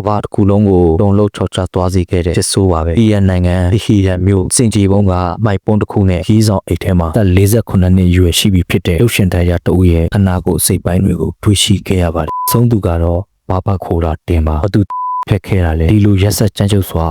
ကမ္ဘာတစ်ခုလုံးကိုတုံလုံးချော်ချသွားစေခဲ့တဲ့ဖြစ်ဆိုးပါပဲအီရန်နိုင်ငံဟီရန်မြို့စင်ကြီးဘုံကမိုက်ပွန်းတစ်ခုနဲ့ခီးဆောင်အိတ်ထဲမှာသက်48နှစ်အရွယ်ရှိပြီဖြစ်တဲ့ရုပ်ရှင်တရားတအူရဲ့ခနာကိုစိတ်ပိုင်းတွေကိုတွေ့ရှိခဲ့ရပါတယ်ဆုံးသူကတော့ဘာဘခိုးတာတင်ပါဘသူဖက်ခဲ့တာလေဒီလိုရက်ဆက်ကြမ်းကြုတ်စွာ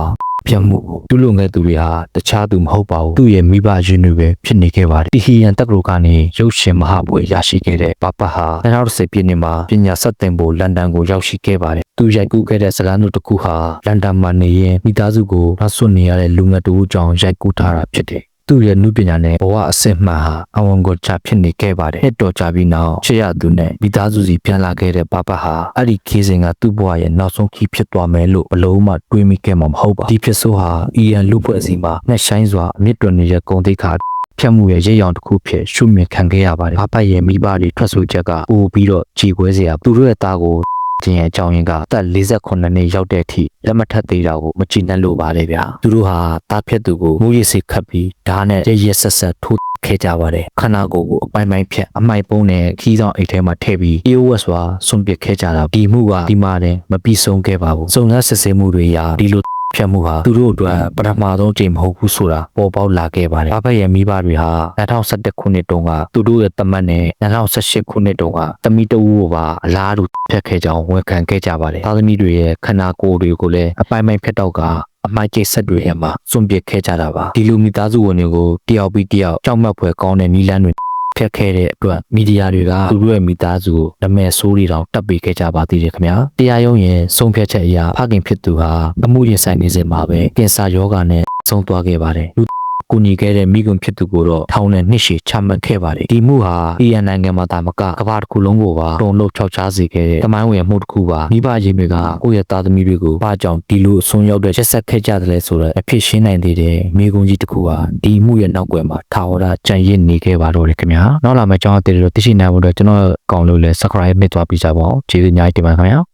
ပြတ်မှုကိုသူ့လုံငယ်သူတွေဟာတခြားသူမဟုတ်ပါဘူးသူ့ရဲ့မိဘရင်းတွေပဲဖြစ်နေခဲ့ပါတယ်တီဟီယန်တက္ကသိုလ်ကနေရုပ်ရှင်မဟာပွဲရရှိခဲ့တဲ့ပပဟာ2010ပြည့်နှစ်မှာပညာဆက်သင်ဖို့လန်ဒန်ကိုရောက်ရှိခဲ့ပါတယ်သူရိုက်ကူးခဲ့တဲ့စကားနှုတ်တစ်ခုဟာလန်ဒန်မှာနေရင်မိသားစုကိုနောက်ဆွနေရတဲ့လူငယ်တူအကြောင်းရိုက်ကူးထားတာဖြစ်တယ် သူ့ရဲ့နုပညာနဲ့ဘဝအစစ်မှန်ဟာအဝန်ကိုချဖြစ်နေခဲ့ပါတယ်။နှစ်တော်ကြာပြီးနောက်ချစ်ရသူနဲ့မိသားစုစီပြန်လာခဲ့တဲ့ပပဟာအဲ့ဒီခေစဉ်ကသူ့ဘဝရဲ့နောက်ဆုံးခီးဖြစ်သွားမယ်လို့ဘလို့မှတွေးမိခဲ့မှာမဟုတ်ပါဘူး။ဒီဖြစ်ဆိုးဟာအီရန်လူဖွဲ့အစည်းမှာနှက်ဆိုင်စွာအမြင့်တွင်နေတဲ့ဂုံတိတ်ခါဖြတ်မှုရဲ့ရိပ်ရောင်တစ်ခုဖြစ်ရှုမြင်ခံခဲ့ရပါတယ်။ဘာပတ်ရဲ့မိဘတွေထွက်ဆိုချက်ကပို့ပြီးတော့ကြည်ခွဲစရာသူတို့ရဲ့သားကို ခြင်းရဲ့အကြောင်းရင်းကအသက်48နှစ်ရောက်တဲ့အထိလက်မထပ်သေးတာကိုမကြည်နှံ့လို့ပါလေဗျာသူတို့ဟာတားဖြတ်သူကိုမူရစ်စိတ်ခတ်ပြီးဓာတ်နဲ့ရရက်ဆက်ဆက်ထိုးခဲ့ကြပါတယ်ခန္ဓာကိုယ်ကိုအပိုင်းပိုင်းဖြတ်အမိုက်ပုံးနဲ့ခီးဆောင်အိတ်ထဲမှာထည့်ပြီး AOS စွာဆွန့်ပစ်ခဲ့ကြတာဒီမှုကဒီမှာတင်မပြီးဆုံးခဲ့ပါဘူးစုံစမ်းစစ်ဆေးမှုတွေရာဒီလို ဖြတ်မှုဟာသူတို့အတွက်ပထမဆုံးချိန်မဟုတ်ဘူးဆိုတာပေါ်ပေါက်လာခဲ့ပါတယ်။ဘာဘက်ရဲ့မိဘတွေဟာ2011ခုနှစ်တုန်းကသူတို့ရဲ့တမတ်နဲ့2018ခုနှစ်တုန်းကတမိတဝူကိုပါအလားတူဖြတ်ခဲ့ကြောင်းဝန်ခံခဲ့ကြပါတယ်။သားသမီးတွေရဲ့ခန္ဓာကိုယ်တွေကိုလည်းအပိုင်းပိုင်းဖြတ်တော့ကအမိုက်ကျိတ်ဆက်တွေရဲ့မှာစွန့်ပစ်ခဲ့ကြတာပါဒီလိုမိသားစုဝင်တွေကိုတယောက်ပြီးတယောက်ကြောက်မက်ဖွယ်ကောင်းတဲ့နီလန်းတွေ ဖြတ်ခဲ့တဲ့အတွက်မီဒီယာတွေကသူတို့ရဲ့မိသားစုကိုနမဲဆိုးတွေတောင်တပ်ပေးခဲ့ကြပါသေးတယ်ခင်ဗျာတရားရုံးရဲ့ဆုံးဖြတ်ချက်အရဖခင်ဖြစ်သူဟာအမှုရင်ဆိုင်နေစဉ်မှာပဲကင်ဆာရောဂါနဲ့ဆုံးသွားခဲ့ပါတယ်လူ ကူညီခဲ့တဲ့မိကွန်ဖြစ်သူကိုတော့ထောင်နဲ့နှစ်ရှည်ချမှတ်ခဲ့ပါတယ်ဒီမှုဟာအီရန်နိုင်ငံမှာတာမကကမ္ဘာတစ်ခုလုံးကိုပါတုံလို့ခြောက်ခြားစေခဲ့တဲ့တမိုင်းဝင်မှုတစ်ခုပါမိဘရင်းတွေကကိုယ့်ရဲ့သားသမီးတွေကိုဘာကြောင့်ဒီလိုအဆုံးရောက်တဲ့ချက်ဆက်ခဲ့ကြတယ်လဲဆိုတော့အဖြစ်ရှင်းနိုင်သေးတယ်မိကွန်ကြီးတစ်ခုဟာဒီမှုရဲ့နောက်ွယ်မှာထာဝရကြံရစ်နေခဲ့ပါတော့တယ်ခင်ဗျာနောက်လာမယ့်အကြောင်းအသေးတွေတော့သိရှိနိုင်ဖို့အတွက်ကျွန်တော်ကောင်းလို့လဲ subscribe မြစ်သွားပြီးကြပါအောင်ကျေးဇူးအများကြီးတင်ပါတယ်ခင်ဗျာ